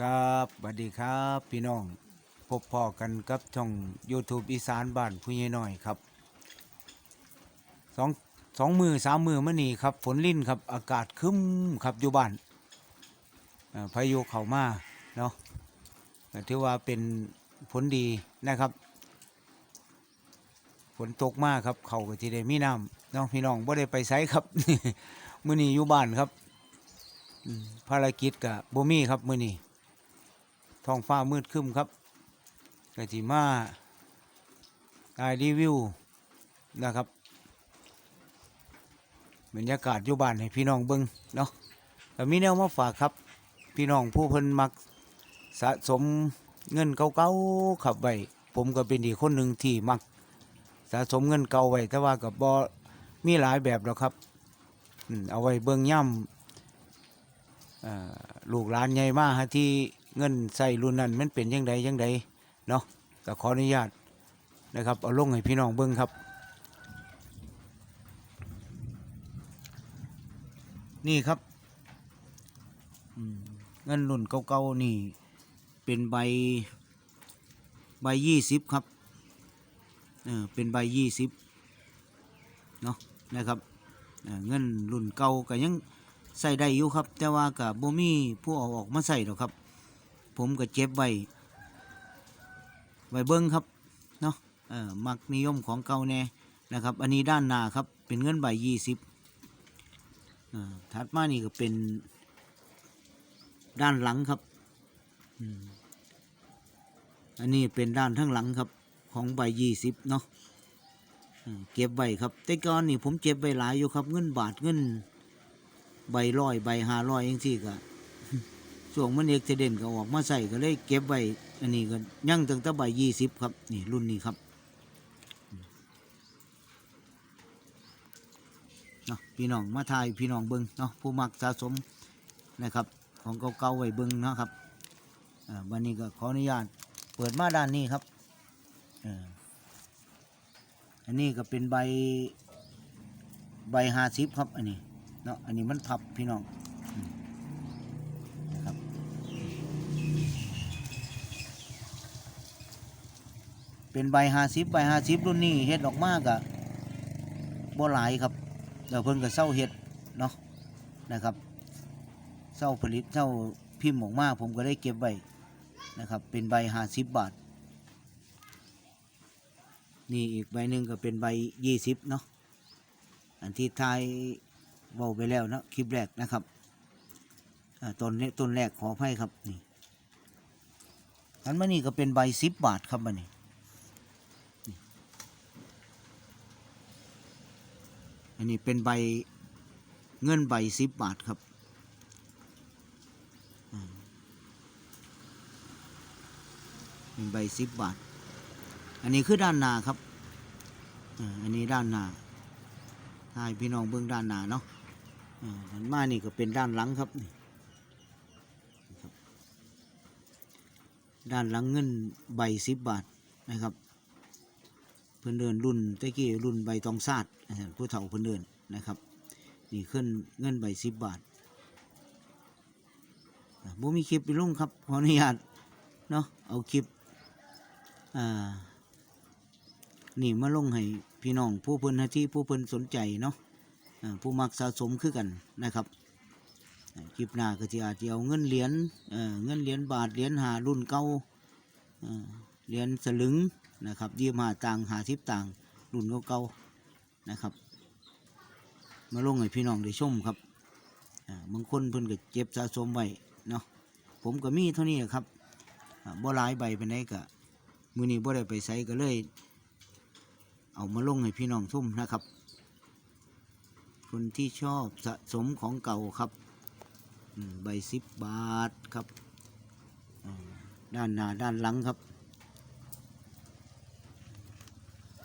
ครับสวัสดีครับพี่น้อง พบพ่อกันกับช่อง YouTube อีสานบ้านผู้ใหญ่น้อยครับสองสองมือสามมือมื่อนี้ครับ ฝนลิ่นครับ อากาศคึ้มครับอยู่บ้านอ่อพายุเข้ามาเนาะถือว่าเป็นผลดีนะครับ ฝนตกมากครับ เขาก็ที่ได้มีน้ำเนาะพี่น้องบ่ได้ไปไสครับมื่อนี้อยู่บ้านครับภารกิจกับบ่มีครับมื่อนี้ ท้องฟ้ามืดครึ้มครับกะจิมาได้รีวิวนะครับบรรยากาศอยู่บ้านให้พี่น้องเบิ้งเนาะแต่มีแนวมาฝากครับ พี่น้องผู้เพิ่นมักสะสมเงินเก่าๆขับไว้ผมก็เป็นอีกคนหนึ่งที่มัก สะสมเงินเก่าไว้แต่ว่ากับบอมีหลายแบบแล้วครับเอาไว้เบิ้งย่ำลูกหลานใหญ่มากฮะที่ เงินใส่รุ่นนั้นมันเป็นยังไงยังไงเนาะก็ขออนุญาตนะครับเอาลงให้พี่น้องเบิ้งครับ นี่ครับเงินรุ่นเก่าๆนี่เป็นใบใบยี่สิบครับเออเป็นใบยี่สิบเนาะนะครับเอ่อเงินรุ่นเก่าก็ยังใส่ได้อยู่ครับ แต่ว่ากับบ่มีผู้เอาออกมาใส่หรอกครับ ผมก็เจ็บไว้ไว้เบิ้งครับเนาะเออมักนิยมของเก่าแน่นะครับ อันนี้ด้านหน้าครับเป็นเงินใบยี่สิบถัดมานี่ก็เป็นด้านหลังครับอันนี้เป็นด้านทั้งหลังครับของใบยี่สิบเนาะเก็บไว้ครับ แต่ก่อนนี่ผมเก็บไว้หลายอยู่ครับ เงินบาทเงินใบร้อยใบห้าร้อยยังที่ก็ ช่วงมันเอกเด่นก็ออกมาใส่ก็เลยเก็บไว้อันนี้ก็ยั่งตั้งแต่ใบยี่สิบครับ นี่รุ่นนี้ครับเนาะพี่น้องมาทายพี่น้องเบิงเนาะผู้มักสะสมนะครับของเก่าๆไว้เบิงนะครับอ่าวันนี้ก็ขออนุญาตเปิดมาด้านนี้ครับอ่ออันนี้ก็เป็นใบใบห้าสิบครับอันนี้เนาะอันนี้มันพับพี่น้อง เป็นใบห้าสิบใบห้าสิบรุ่นนี้เฮ็ดออกมากะบ่หลายครับเดี๋ยวเพิ่นก็เศร้าเฮ็ดเนาะนะครับเศร้าผลิตเศร้าพิมพ์ออกมาผมก็ได้เก็บไว้นะครับ เป็นใบห้าสิบบาท นี่อีกใบหนึ่งก็เป็นใบยี่สิบเนาะอันที่ทายเว้าไปแล้วนะคลิปแรกนะครับต้นนี้ต้นแรกขออภัยครับนี่อันมานี่ก็เป็นใบสิบบาทครับมันนี่ อันนี้เป็นใบเงินใบสิบบาทครับเป็นใบสิบบาท อันนี้คือด้านหน้าครับ อันนี้ด้านหน้าถ้าให้พี่น้องเบื้องด้านหน้าเนาะอ่าอันมานี่ก็เป็นด้านหลังครับนี่ด้านหลังเงินใบสิบบาทนะครับ พื่อนเดินรุ่นตะกี้รุ่นใบตองซาดผู้เฒ่าเพื่อนเดินนะครับ นี่ขึ้นเงินใบสิบบาทบ่มีคลิปไปลงครับขออนุญาตเนาะเอาคลิปอ่านี่มาลงให้พี่น้องผู้เพิ่นที่ผู้เพิ่นสนใจเนาะผู้มักสะสมคือกันนะครับคลิปหน้าก็จะอาจจะเอาเงินเหรียญเอ่อเงินเหรียญบาทเหรียญหารุ่นเก่าเหรียญสลึง นะครับยี่ห้าต่างหาทิพต่างรุ่นเก่าๆนะครับ มาลงให้พี่น้องได้ชมครับบางคนเพิ่นก็เก็บสะสมไว้เนาะผมก็มีเท่านี้แหละครับบ่หลายใบไปไหนก็มือนี้บ่ได้ไปใส่ก็เลย เอามาลงให้พี่น้องชมนะครับ คนที่ชอบสะสมของเก่าครับใบสิบบาทครับ ด้านหน้าด้านหลังครับ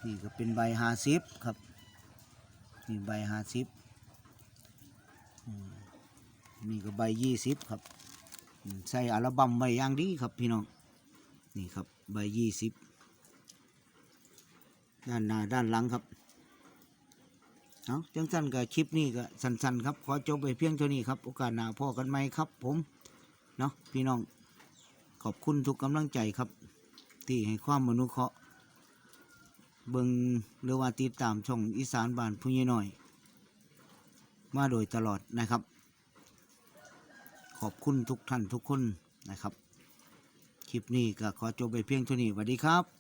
นี่ก็เป็นใบหาสิบครับนี่ใบหาสิบนี่ก็ใบยี่สิบครับใส่อัลบั้มใบอย่างดีครับพี่น้องนี่ครับใบยี่สิบด้านหน้าด้านหลังครับเอาจังสั้นกับคลิปนี้ก็สั้นๆครับ ขอจบไปเพียงเท่านี้ครับ โอกาสหน้าพ่อกันไหมครับผม เนาะพี่น้องขอบคุณทุกกำลังใจครับ ที่ให้ความมนุเคราะห์ เบิงหรือว่าติดตามช่องอีสานบ้านผู้ใหญ่น้อย มาโดยตลอดนะครับ ขอบคุณทุกท่านทุกคนนะครับ คลิปนี้ก็ขอจบไปเพียงเท่านี้สวัสดีครับ